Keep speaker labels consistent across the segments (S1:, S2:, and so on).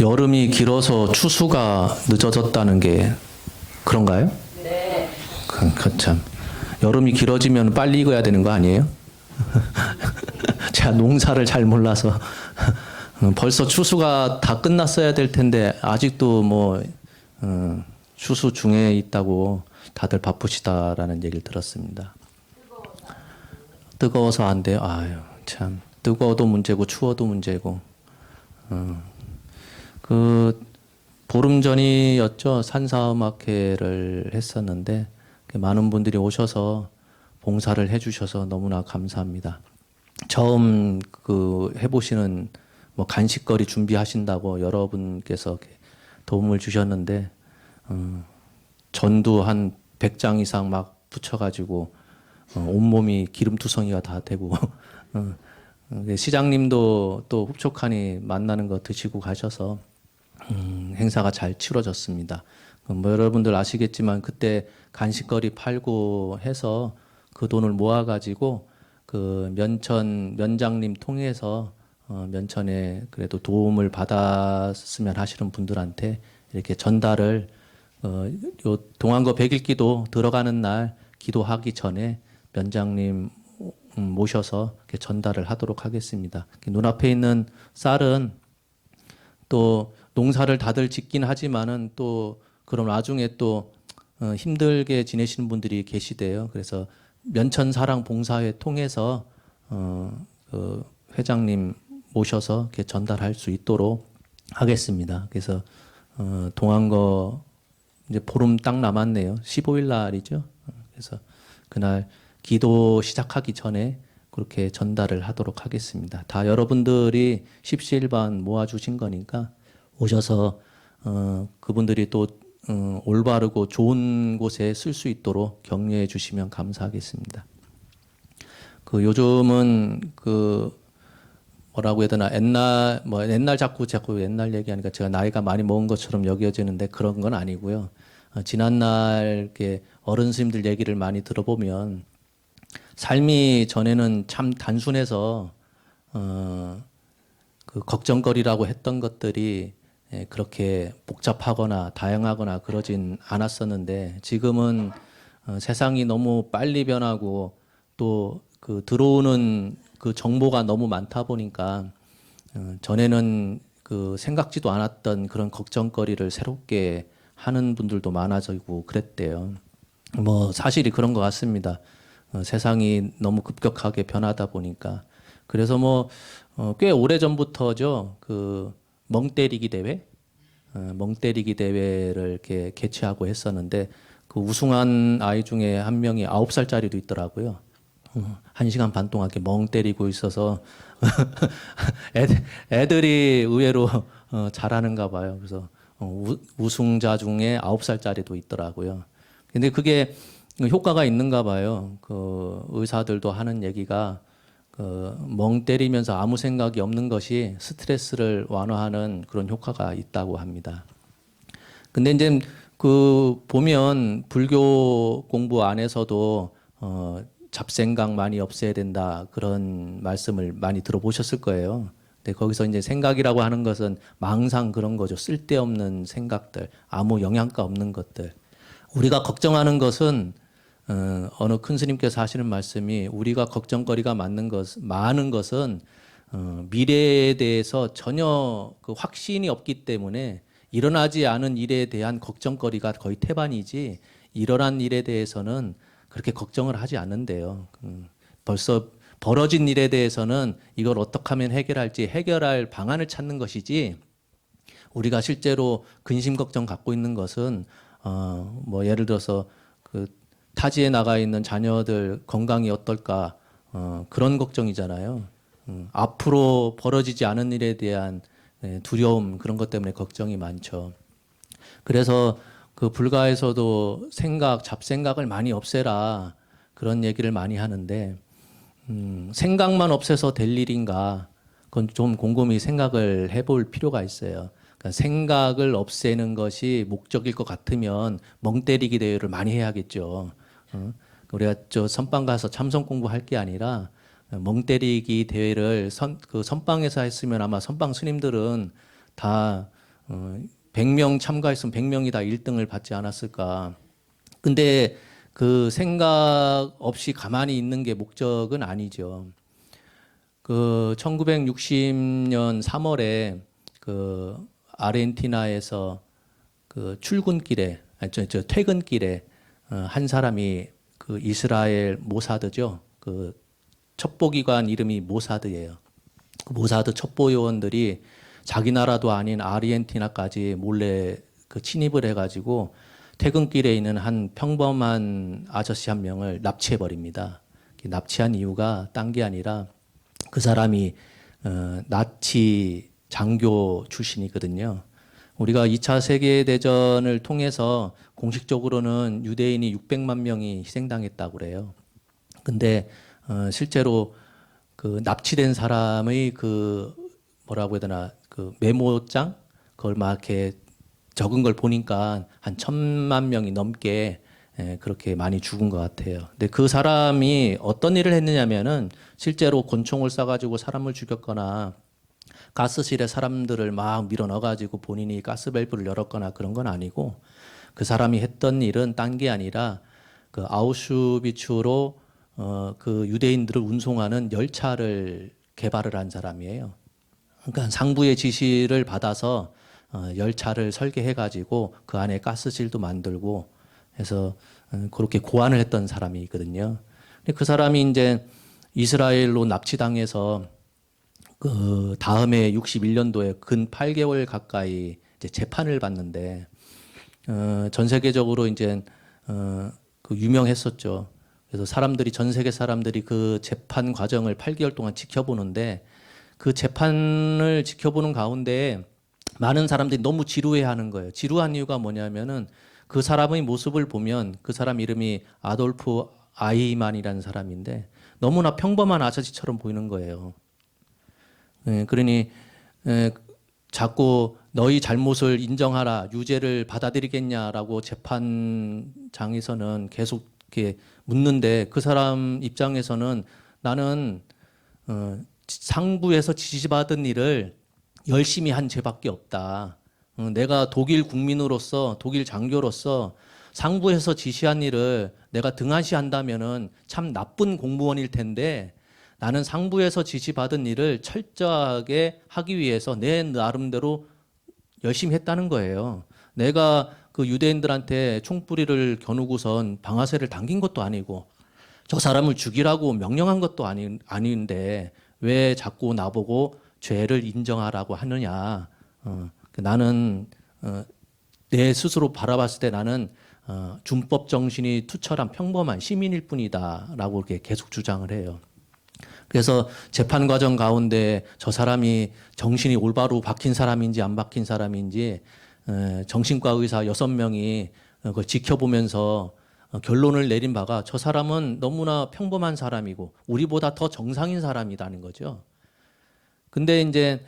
S1: 여름이 길어서 추수가 늦어졌다는 게 그런가요?
S2: 네.
S1: 그, 그 참. 여름이 길어지면 빨리 익어야 되는 거 아니에요? 제가 농사를 잘 몰라서 어, 벌써 추수가 다 끝났어야 될 텐데 아직도 뭐 어, 추수 중에 있다고 다들 바쁘시다라는 얘기를 들었습니다. 뜨거워서 안 돼요. 아유 참 뜨거워도 문제고 추워도 문제고. 어, 그 보름 전이었죠 산사음악회를 했었는데 많은 분들이 오셔서 봉사를 해주셔서 너무나 감사합니다. 처음 그 해보시는 뭐 간식거리 준비하신다고 여러분께서 도움을 주셨는데 어, 전도 한 100장 이상 막 붙여가지고 어, 온몸이 기름투성이가 다 되고 어, 어, 시장님도 또 흡족하니 만나는 거 드시고 가셔서 음, 행사가 잘 치러졌습니다. 그뭐 여러분들 아시겠지만 그때 간식거리 팔고 해서 그 돈을 모아가지고 그 면천 면장님 통해서 어, 면천에 그래도 도움을 받았으면 하시는 분들한테 이렇게 전달을 어, 요 동안거 백일기도 들어가는 날 기도하기 전에 면장님 음, 모셔서 전달을 하도록 하겠습니다. 눈앞에 있는 쌀은 또 농사를 다들 짓긴 하지만은 또 그런 와중에 또 어, 힘들게 지내시는 분들이 계시대요. 그래서 면천 사랑 봉사회 통해서 어, 그 회장님 모셔서 이렇게 전달할 수 있도록 하겠습니다. 그래서 어, 동안거 이제 보름 딱 남았네요. 15일 날이죠. 어, 그래서 그날 기도 시작하기 전에 그렇게 전달을 하도록 하겠습니다. 다 여러분들이 십시일반 모아주신 거니까 오셔서 어, 그분들이 또 어, 올바르고 좋은 곳에 쓸 수 있도록 격려해 주시면 감사하겠습니다. 그 요즘은 그 뭐라고 해야 되나 옛날 뭐 옛날 자꾸 자꾸 옛날 얘기하니까 제가 나이가 많이 먹은 것처럼 여겨지는데 그런 건 아니고요. 어, 지난날 이렇게 어른 스님들 얘기를 많이 들어보면 삶이 전에는 참 단순해서 어, 그 걱정거리라고 했던 것들이 예, 그렇게 복잡하거나 다양하거나 그러진 않았었는데 지금은 어, 세상이 너무 빨리 변하고 또 그 들어오는 그 정보가 너무 많다 보니까 어, 전에는 그 생각지도 않았던 그런 걱정거리를 새롭게 하는 분들도 많아지고 그랬대요. 뭐 사실이 그런 것 같습니다. 어, 세상이 너무 급격하게 변하다 보니까 그래서 뭐꽤 오래 전부터죠 그 멍 때리기 대회, 어, 멍 때리기 대회를 이렇게 개최하고 했었는데 그 우승한 아이 중에 한 명이 아홉 살짜리도 있더라고요. 어, 한 시간 반 동안 이렇게 멍 때리고 있어서 애들, 애들이 의외로 어, 잘하는가 봐요. 그래서 우승자 중에 아홉 살짜리도 있더라고요. 근데 그게 효과가 있는가 봐요. 그 의사들도 하는 얘기가 그 멍 때리면서 아무 생각이 없는 것이 스트레스를 완화하는 그런 효과가 있다고 합니다. 근데 이제 그 보면 불교 공부 안에서도 어 잡생각 많이 없애야 된다 그런 말씀을 많이 들어보셨을 거예요. 근데 거기서 이제 생각이라고 하는 것은 망상 그런 거죠. 쓸데없는 생각들, 아무 영향가 없는 것들. 우리가 걱정하는 것은 어, 어느 큰 스님께서 하시는 말씀이 우리가 걱정거리가 많은 것, 많은 것은 어, 미래에 대해서 전혀 그 확신이 없기 때문에 일어나지 않은 일에 대한 걱정거리가 거의 태반이지 일어난 일에 대해서는 그렇게 걱정을 하지 않는데요. 음, 벌써 벌어진 일에 대해서는 이걸 어떻게 하면 해결할지 해결할 방안을 찾는 것이지 우리가 실제로 근심 걱정 갖고 있는 것은 어, 뭐 예를 들어서 그 타지에 나가 있는 자녀들 건강이 어떨까 어, 그런 걱정이잖아요. 음, 앞으로 벌어지지 않은 일에 대한 예, 두려움 그런 것 때문에 걱정이 많죠. 그래서 그 불가에서도 생각 잡생각을 많이 없애라 그런 얘기를 많이 하는데 음, 생각만 없애서 될 일인가 그건 좀 곰곰이 생각을 해볼 필요가 있어요. 그러니까 생각을 없애는 것이 목적일 것 같으면 멍 때리기 대회를 많이 해야겠죠. 어? 우리가 저 선방 가서 참선 공부할 게 아니라 멍 때리기 대회를 선, 그 선방에서 했으면 아마 선방 스님들은 다 어, 100명 참가했으면 100명이 다 1등을 받지 않았을까. 근데 그 생각 없이 가만히 있는 게 목적은 아니죠. 그 1960년 3월에 그 아르헨티나에서 그 출근길에 아니 저, 저 퇴근길에 어, 한 사람이 그 이스라엘 모사드죠. 그 첩보기관 이름이 모사드예요. 그 모사드 첩보 요원들이 자기 나라도 아닌 아르헨티나까지 몰래 그 침입을 해가지고 퇴근길에 있는 한 평범한 아저씨 한 명을 납치해 버립니다. 납치한 이유가 딴 게 아니라 그 사람이 어, 나치 장교 출신이거든요. 우리가 2차 세계 대전을 통해서 공식적으로는 유대인이 600만 명이 희생당했다고 그래요. 근데 어, 실제로 그 납치된 사람의 그 뭐라고 해야 되나 그 메모장 그걸 막 이렇게 적은 걸 보니까 한 천만 명이 넘게 예, 그렇게 많이 죽은 것 같아요. 근데 그 사람이 어떤 일을 했느냐면은 실제로 권총을 쏴가지고 사람을 죽였거나 가스실에 사람들을 막 밀어 넣어가지고 본인이 가스 밸브를 열었거나 그런 건 아니고 그 사람이 했던 일은 딴 게 아니라 그 아우슈비츠로 어, 그 유대인들을 운송하는 열차를 개발을 한 사람이에요. 그러니까 상부의 지시를 받아서 어, 열차를 설계해 가지고 그 안에 가스실도 만들고 해서 어, 그렇게 고안을 했던 사람이 있거든요. 근데 그 사람이 이제 이스라엘로 납치당해서 그 다음에 61년도에 근 8개월 가까이 이제 재판을 받는데 어, 전 세계적으로 이제 어, 그 유명했었죠. 그래서 사람들이 전 세계 사람들이 그 재판 과정을 8개월 동안 지켜보는데 그 재판을 지켜보는 가운데 많은 사람들이 너무 지루해하는 거예요. 지루한 이유가 뭐냐면은 그 사람의 모습을 보면 그 사람 이름이 아돌프 아이만이라는 사람인데 너무나 평범한 아저씨처럼 보이는 거예요. 예, 그러니 에, 자꾸 너희 잘못을 인정하라 유죄를 받아들이겠냐라고 재판장에서는 계속 이렇게 묻는데 그 사람 입장에서는 나는 어, 상부에서 지시받은 일을 열심히 한 죄밖에 없다. 어, 내가 독일 국민으로서 독일 장교로서 상부에서 지시한 일을 내가 등한시한다면은 참 나쁜 공무원일 텐데 나는 상부에서 지시받은 일을 철저하게 하기 위해서 내 나름대로 열심히 했다는 거예요. 내가 그 유대인들한테 총뿌리를 겨누고선 방아쇠를 당긴 것도 아니고 저 사람을 죽이라고 명령한 것도 아니, 아닌데 왜 자꾸 나보고 죄를 인정하라고 하느냐. 어, 그 나는 어, 내 스스로 바라봤을 때 나는 어, 준법 정신이 투철한 평범한 시민일 뿐이다라고 이렇게 계속 주장을 해요. 그래서 재판 과정 가운데 저 사람이 정신이 올바로 박힌 사람인지 안 박힌 사람인지 에, 정신과 의사 여섯 명이 그걸 지켜보면서 어, 결론을 내린 바가 저 사람은 너무나 평범한 사람이고 우리보다 더 정상인 사람이라는 거죠. 근데 이제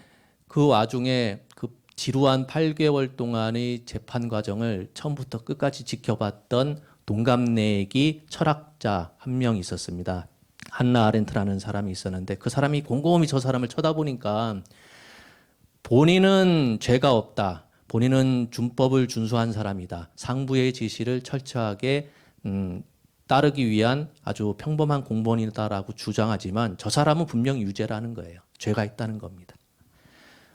S1: 그 와중에 그 지루한 8개월 동안의 재판 과정을 처음부터 끝까지 지켜봤던 동갑내기 철학자 한 명 있었습니다. 한나 아렌트라는 사람이 있었는데 그 사람이 곰곰이 저 사람을 쳐다보니까 본인은 죄가 없다. 본인은 준법을 준수한 사람이다. 상부의 지시를 철저하게 음, 따르기 위한 아주 평범한 공무원이다라고 주장하지만 저 사람은 분명히 유죄라는 거예요. 죄가 있다는 겁니다.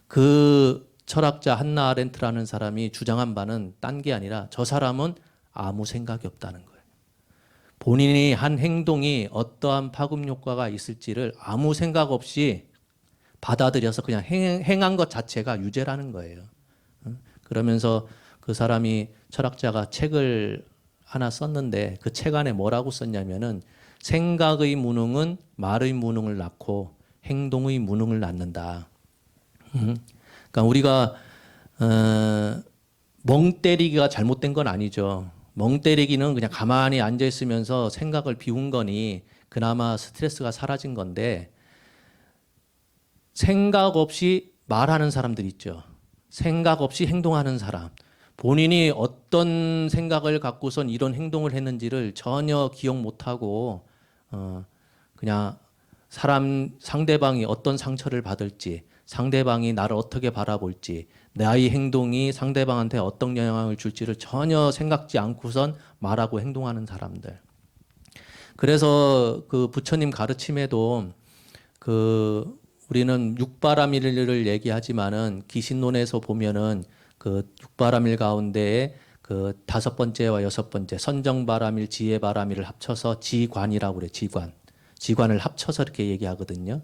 S1: 그 철학자 한나 아렌트라는 사람이 주장한 바는 딴 게 아니라 저 사람은 아무 생각이 없다는 거예요. 본인이 한 행동이 어떠한 파급 효과가 있을지를 아무 생각 없이 받아들여서 그냥 행, 한것 자체가 유죄라는 거예요. 그러면서 그 사람이 철학자가 책을 하나 썼는데 그 책 안에 뭐라고 썼냐면은 생각의 무능은 말의 무능을 낳고 행동의 무능을 낳는다. 음. 그러니까 우리가 어, 멍 때리기가 잘못된 건 아니죠. 멍 때리기는 그냥 가만히 앉아 있으면서 생각을 비운 거니 그나마 스트레스가 사라진 건데 생각 없이 말하는 사람들 있죠. 생각 없이 행동하는 사람. 본인이 어떤 생각을 갖고선 이런 행동을 했는지를 전혀 기억 못하고 어, 그냥 사람 상대방이 어떤 상처를 받을지 상대방이 나를 어떻게 바라볼지, 나의 행동이 상대방한테 어떤 영향을 줄지를 전혀 생각지 않고선 말하고 행동하는 사람들. 그래서 그 부처님 가르침에도 그 우리는 육바라밀을 얘기하지만은 기신론에서 보면은 그 육바라밀 가운데에 그 다섯 번째와 여섯 번째 선정바라밀, 지혜바라밀을 합쳐서 지관이라고 그래. 지관. 지관을 합쳐서 이렇게 얘기하거든요.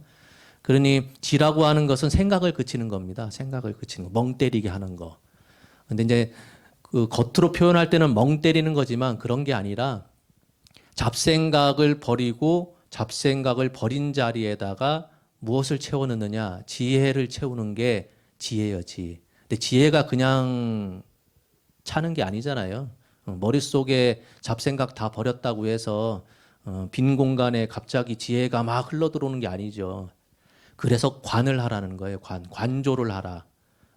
S1: 그러니 지라고 하는 것은 생각을 그치는 겁니다. 생각을 그치는 거. 멍 때리게 하는 거. 근데 이제 그 겉으로 표현할 때는 멍 때리는 거지만 그런 게 아니라 잡생각을 버리고 잡생각을 버린 자리에다가 무엇을 채워 넣느냐? 지혜를 채우는 게 지혜요, 지. 근데 지혜가 그냥 차는 게 아니잖아요. 어, 머릿속에 잡생각 다 버렸다고 해서 어, 빈 공간에 갑자기 지혜가 막 흘러 들어오는 게 아니죠. 그래서 관을 하라는 거예요. 관. 관조를 하라.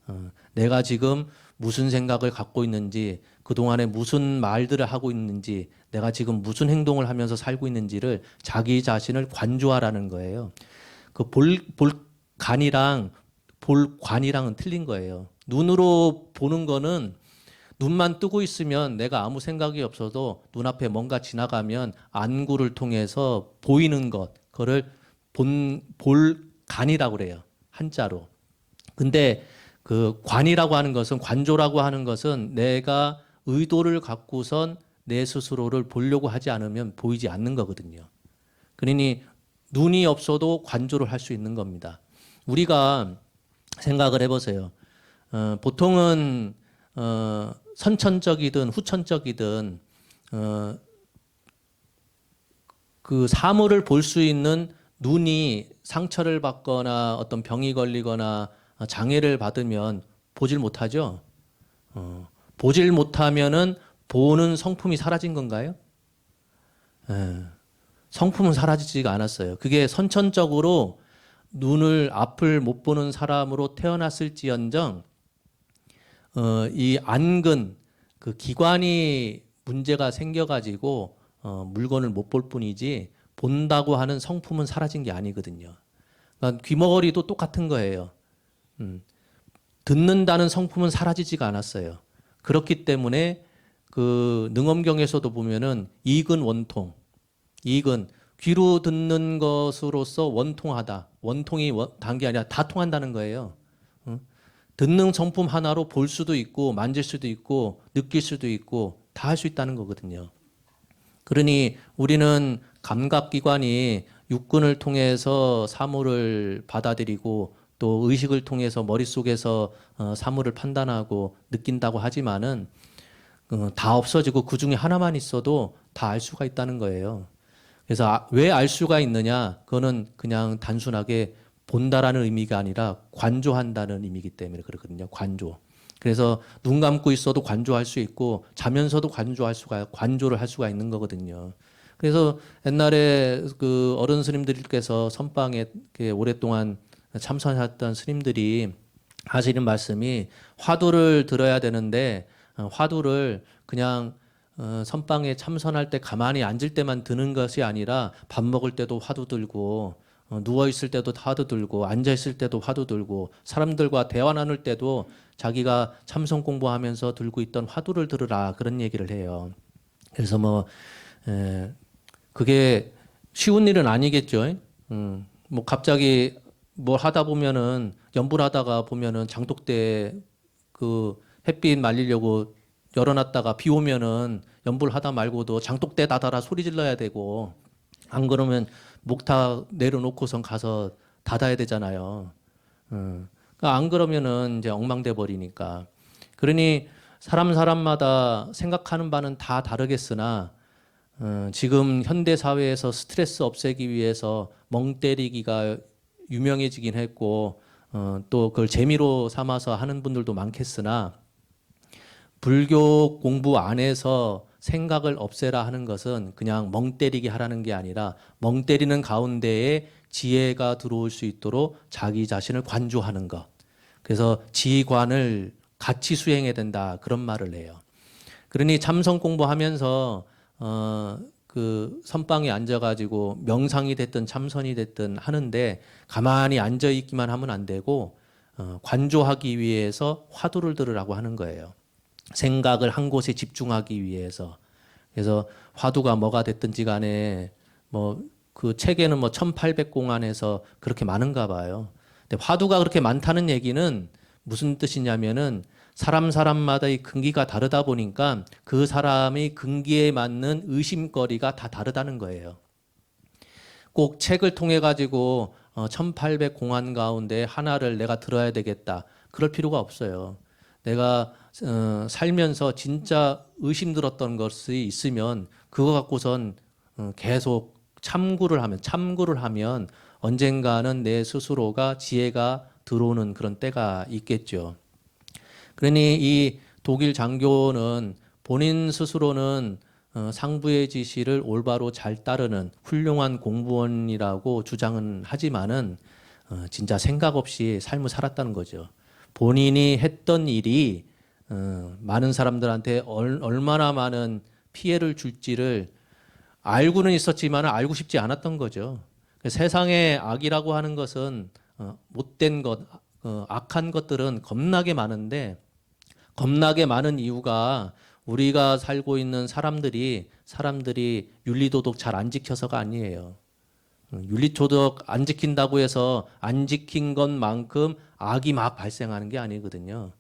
S1: 어, 내가 지금 무슨 생각을 갖고 있는지, 그 동안에 무슨 말들을 하고 있는지, 내가 지금 무슨 행동을 하면서 살고 있는지를 자기 자신을 관조하라는 거예요. 그 볼, 볼, 간이랑 볼 관이랑은 틀린 거예요. 눈으로 보는 거는 눈만 뜨고 있으면 내가 아무 생각이 없어도 눈앞에 뭔가 지나가면 안구를 통해서 보이는 것, 그거를 본, 볼 간이라고 그래요. 한자로. 근데 그 관이라고 하는 것은 관조라고 하는 것은 내가 의도를 갖고선 내 스스로를 보려고 하지 않으면 보이지 않는 거거든요. 그러니 눈이 없어도 관조를 할 수 있는 겁니다. 우리가 생각을 해보세요. 어, 보통은 어, 선천적이든 후천적이든 어, 그 사물을 볼 수 있는 눈이 상처를 받거나 어떤 병이 걸리거나 장애를 받으면 보질 못하죠. 어, 보질 못하면은 보는 성품이 사라진 건가요? 예, 성품은 사라지지가 않았어요. 그게 선천적으로 눈을 앞을 못 보는 사람으로 태어났을지언정 어, 이 안근 그 기관이 문제가 생겨가지고 어, 물건을 못 볼 뿐이지 본다고 하는 성품은 사라진 게 아니거든요. 그러니까 귀머거리도 똑같은 거예요. 음, 듣는다는 성품은 사라지지가 않았어요. 그렇기 때문에 그 능엄경에서도 보면은 이근 원통, 이근 귀로 듣는 것으로서 원통하다. 원통이 단게 아니라 다 통한다는 거예요. 응? 듣는 성품 하나로 볼 수도 있고 만질 수도 있고 느낄 수도 있고 다 할 수 있다는 거거든요. 그러니 우리는 감각기관이 육근을 통해서 사물을 받아들이고 또 의식을 통해서 머릿속에서 어, 사물을 판단하고 느낀다고 하지만은 어, 다 없어지고 그 중에 하나만 있어도 다 알 수가 있다는 거예요. 그래서 왜알 수가 있느냐? 그거는 그냥 단순하게 본다라는 의미가 아니라 관조한다는 의미이기 때문에 그렇거든요. 관조. 그래서 눈 감고 있어도 관조할 수 있고 자면서도 관조할 수가 관조를 할 수가 있는 거거든요. 그래서 옛날에 그 어른 스님들께서 선방에 오랫동안 참선하셨던 스님들이 하시는 말씀이 화두를 들어야 되는데 어, 화두를 그냥 어, 선방에 참선할 때 가만히 앉을 때만 드는 것이 아니라 밥 먹을 때도 화두 들고 어, 누워 있을 때도 화두 들고 앉아 있을 때도 화두 들고 사람들과 대화 나눌 때도 자기가 참선 공부하면서 들고 있던 화두를 들으라 그런 얘기를 해요. 그래서 뭐 에, 그게 쉬운 일은 아니겠죠. 음, 뭐 갑자기 뭘 하다 보면은 연불하다가 보면은 장독대 그 햇빛 말리려고 열어놨다가 비 오면은 연불하다 말고도 장독대 닫아라 소리 질러야 되고 안 그러면 목탁 내려놓고선 가서 닫아야 되잖아요. 음. 그러니까 안 그러면은 이제 엉망돼 버리니까. 그러니 사람 사람마다 생각하는 바는 다 다르겠으나 어, 지금 현대 사회에서 스트레스 없애기 위해서 멍 때리기가 유명해지긴 했고 어, 또 그걸 재미로 삼아서 하는 분들도 많겠으나 불교 공부 안에서 생각을 없애라 하는 것은 그냥 멍 때리게 하라는 게 아니라 멍 때리는 가운데에 지혜가 들어올 수 있도록 자기 자신을 관조하는 것. 그래서 지관을 같이 수행해야 된다 그런 말을 해요. 그러니 참선 공부하면서 어 그 선방에 앉아가지고 명상이 됐든 참선이 됐든 하는데 가만히 앉아 있기만 하면 안 되고 어, 관조하기 위해서 화두를 들으라고 하는 거예요. 생각을 한 곳에 집중하기 위해서. 그래서 화두가 뭐가 됐든지 간에 뭐 그 책에는 뭐 1800공안에서 그렇게 많은가 봐요. 근데 화두가 그렇게 많다는 얘기는 무슨 뜻이냐면은 사람 사람마다의 근기가 다르다 보니까 그 사람의 근기에 맞는 의심거리가 다 다르다는 거예요. 꼭 책을 통해 가지고 어, 1800 공안 가운데 하나를 내가 들어야 되겠다. 그럴 필요가 없어요. 내가 어, 살면서 진짜 의심 들었던 것이 있으면 그거 갖고선 어, 계속 참고를 하면 참고를 하면 언젠가는 내 스스로가 지혜가 들어오는 그런 때가 있겠죠. 그러니 이 독일 장교는 본인 스스로는 어, 상부의 지시를 올바로 잘 따르는 훌륭한 공무원이라고 주장은 하지만은 어, 진짜 생각 없이 삶을 살았다는 거죠. 본인이 했던 일이 어, 많은 사람들한테 얼, 얼마나 많은 피해를 줄지를 알고는 있었지만 알고 싶지 않았던 거죠. 세상에 악이라고 하는 것은 어, 못된 것, 어, 악한 것들은 겁나게 많은데 겁나게 많은 이유가 우리가 살고 있는 사람들이 사람들이 윤리도덕 잘 안 지켜서가 아니에요. 어, 윤리도덕 안 지킨다고 해서 안 지킨 것만큼 악이 막 발생하는 게 아니거든요.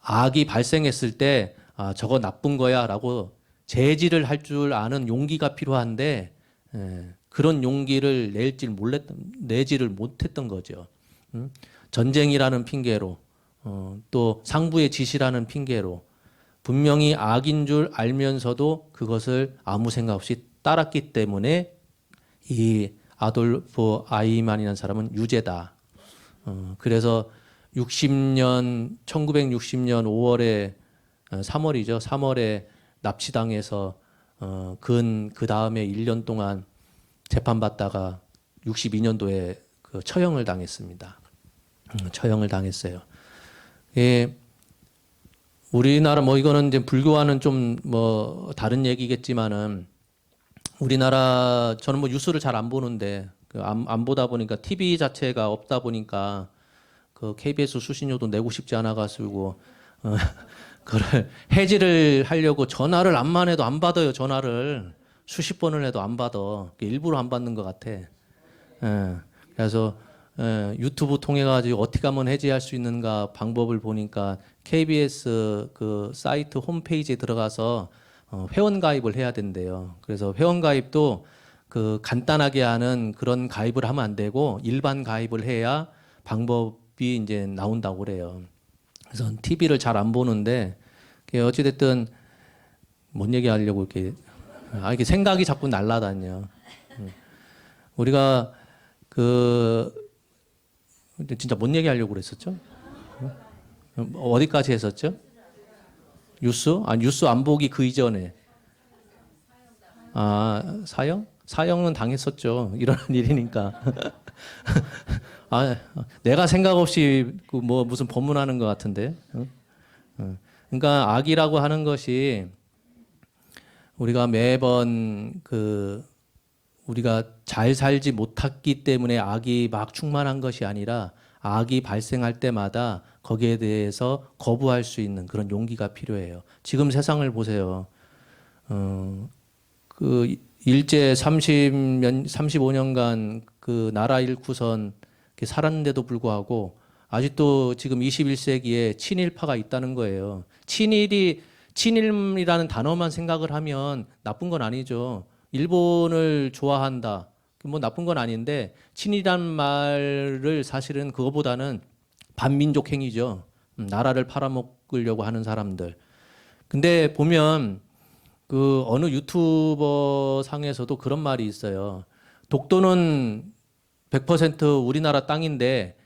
S1: 악이 발생했을 때 아, 저거 나쁜 거야라고 제지를 할 줄 아는 용기가 필요한데 예, 그런 용기를 낼줄 몰랐 내지를 못했던 거죠. 음? 전쟁이라는 핑계로 어, 또 상부의 지시라는 핑계로 분명히 악인 줄 알면서도 그것을 아무 생각 없이 따랐기 때문에 이 아돌프 아이만이라는 사람은 유죄다. 어, 그래서 60년 1960년 5월에 3월이죠. 3월에 납치당해서 어, 근그 다음에 1년 동안 재판받다가 62년도에 그 처형을 당했습니다. 음, 처형을 당했어요. 예, 우리나라 뭐 이거는 이제 불교와는 좀 뭐 다른 얘기겠지만은 우리나라 저는 뭐 뉴스를 잘 안 보는데 그 안, 안 보다 보니까 TV 자체가 없다 보니까 그 KBS 수신료도 내고 싶지 않아 가지고 어, 그걸 해지를 하려고 전화를 안만 해도 안 받아요 전화를. 수십 번을 해도 안 받아. 일부러 안 받는 것 같아. 예, 그래서 예, 유튜브 통해 가지고 어떻게 하면 해지할 수 있는가 방법을 보니까 KBS 그 사이트 홈페이지에 들어가서 어, 회원 가입을 해야 된대요. 그래서 회원 가입도 그 간단하게 하는 그런 가입을 하면 안 되고 일반 가입을 해야 방법이 이제 나온다고 그래요. 그래서 TV를 잘 안 보는데 그게 어찌 됐든 뭔 얘기 하려고 이렇게 아 이게 생각이 자꾸 날라다녀. 음. 우리가 그 근데 진짜 뭔 얘기 하려고 그랬었죠? 어? 어디까지 했었죠? 뉴스? 아 뉴스 안 보기 그 이전에 아 사형? 사형은 당했었죠. 일어난 일이니까. 아 내가 생각 없이 그 뭐 무슨 법문하는 것 같은데. 그러니까 악이라고 하는 것이 우리가 매번 그 우리가 잘 살지 못했기 때문에 악이 막 충만한 것이 아니라 악이 발생할 때마다 거기에 대해서 거부할 수 있는 그런 용기가 필요해요. 지금 세상을 보세요. 어, 그 일제 30년, 35년간 그 나라 이렇게 살았는데도 불구하고 아직도 지금 21세기에 친일파가 있다는 거예요. 친일이 친일이라는 단어만 생각을 하면 나쁜 건 아니죠. 일본을 좋아한다. 뭐 나쁜 건 아닌데 친이란 말을 사실은 그거보다는 반민족 행위죠. 음, 나라를 팔아먹으려고 하는 사람들. 근데 보면 그 어느 유튜버 상에서도 그런 말이 있어요. 독도는 100% 우리나라 땅인데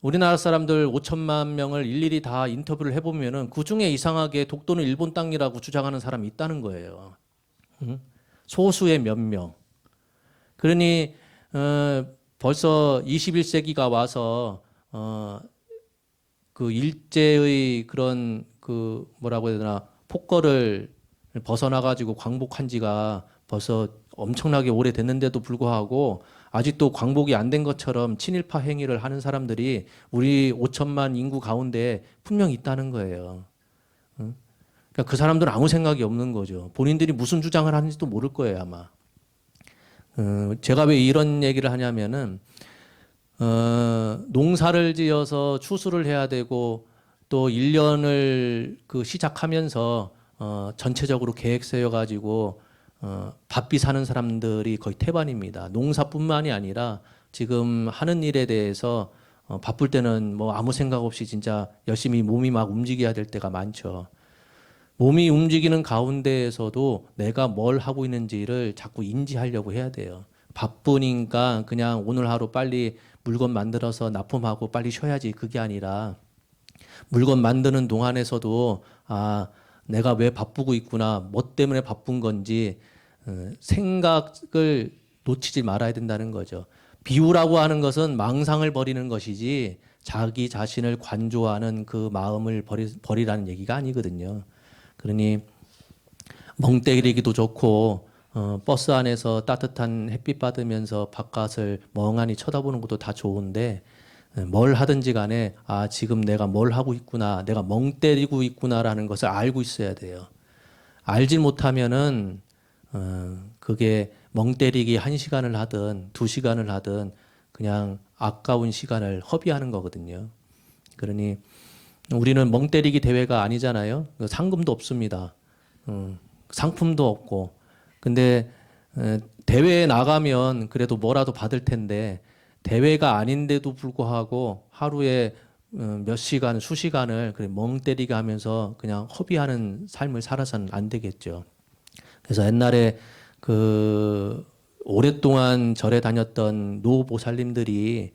S1: 우리나라 사람들 5천만 명을 일일이 다 인터뷰를 해보면은 그 중에 이상하게 독도는 일본 땅이라고 주장하는 사람이 있다는 거예요. 응? 소수의 몇 명. 그러니 어, 벌써 21세기가 와서 어, 그 일제의 그런 그 뭐라고 해야 되나 폭거를 벗어나 가지고 광복한 지가 벌써 엄청나게 오래됐는데도 불구하고 아직도 광복이 안 된 것처럼 친일파 행위를 하는 사람들이 우리 5천만 인구 가운데 분명 있다는 거예요. 응? 그러니까 그 사람들은 아무 생각이 없는 거죠. 본인들이 무슨 주장을 하는지도 모를 거예요 아마. 어, 제가 왜 이런 얘기를 하냐면은 어, 농사를 지어서 추수를 해야 되고 또 1년을 그 시작하면서 어, 전체적으로 계획 세워 가지고 어, 바삐 사는 사람들이 거의 태반입니다. 농사뿐만이 아니라 지금 하는 일에 대해서 어, 바쁠 때는 뭐 아무 생각 없이 진짜 열심히 몸이 막 움직여야 될 때가 많죠. 몸이 움직이는 가운데에서도 내가 뭘 하고 있는지를 자꾸 인지하려고 해야 돼요. 바쁘니까 그냥 오늘 하루 빨리 물건 만들어서 납품하고 빨리 쉬어야지 그게 아니라 물건 만드는 동안에서도 아 내가 왜 바쁘고 있구나 뭐 때문에 바쁜 건지 어, 생각을 놓치지 말아야 된다는 거죠. 비우라고 하는 것은 망상을 버리는 것이지 자기 자신을 관조하는 그 마음을 버리, 버리라는 얘기가 아니거든요. 그러니 멍 때리기도 좋고 어, 버스 안에서 따뜻한 햇빛 받으면서 바깥을 멍하니 쳐다보는 것도 다 좋은데 예, 뭘 하든지 간에 아 지금 내가 뭘 하고 있구나 내가 멍 때리고 있구나라는 것을 알고 있어야 돼요. 알지 못하면은 어, 그게 멍 때리기 한 시간을 하든 두 시간을 하든 그냥 아까운 시간을 허비하는 거거든요. 그러니 우리는 멍 때리기 대회가 아니잖아요. 상금도 없습니다. 음, 상품도 없고. 근데 에, 대회에 나가면 그래도 뭐라도 받을 텐데 대회가 아닌데도 불구하고 하루에 어, 몇 시간, 수시간을 멍 때리게 하면서 그냥 허비하는 삶을 살아서는 안 되겠죠. 그래서 옛날에 그 오랫동안 절에 다녔던 노보살님들이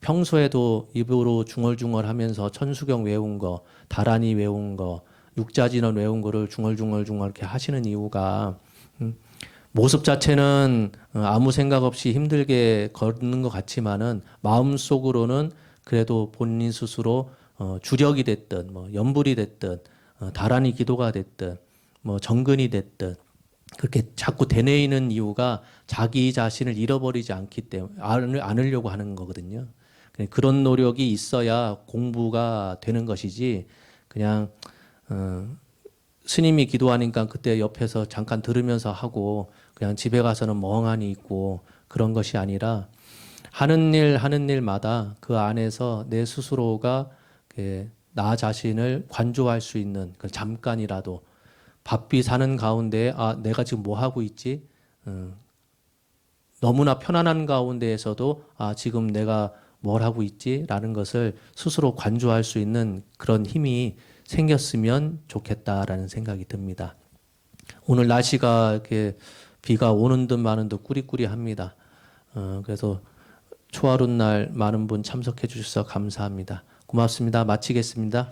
S1: 평소에도 입으로 중얼중얼 하면서 천수경 외운 거, 다란이 외운 거, 육자진원 외운 거를 중얼중얼중얼 이렇게 하시는 이유가 음, 모습 자체는 어, 아무 생각 없이 힘들게 걷는 것 같지만은 마음 속으로는 그래도 본인 스스로 어, 주력이 됐든 뭐 연불이 됐든 어, 다란이 기도가 됐든 뭐 정근이 됐든 그렇게 자꾸 되뇌이는 이유가 자기 자신을 잃어버리지 않기 때문에 않으려고 하는 거거든요. 그런 노력이 있어야 공부가 되는 것이지 그냥 어, 스님이 기도하니까 그때 옆에서 잠깐 들으면서 하고 그냥 집에 가서는 멍하니 있고 그런 것이 아니라 하는 일 하는 일마다 그 안에서 내 스스로가 그나 자신을 관조할 수 있는 그 잠깐이라도 바삐 사는 가운데 아 내가 지금 뭐 하고 있지? 어, 너무나 편안한 가운데에서도 아 지금 내가 뭘 하고 있지라는 것을 스스로 관조할 수 있는 그런 힘이 생겼으면 좋겠다라는 생각이 듭니다. 오늘 날씨가 이렇게 비가 오는 듯 마는 듯 꾸리꾸리합니다. 어, 그래서 초하룻 날 많은 분 참석해 주셔서 감사합니다. 고맙습니다. 마치겠습니다.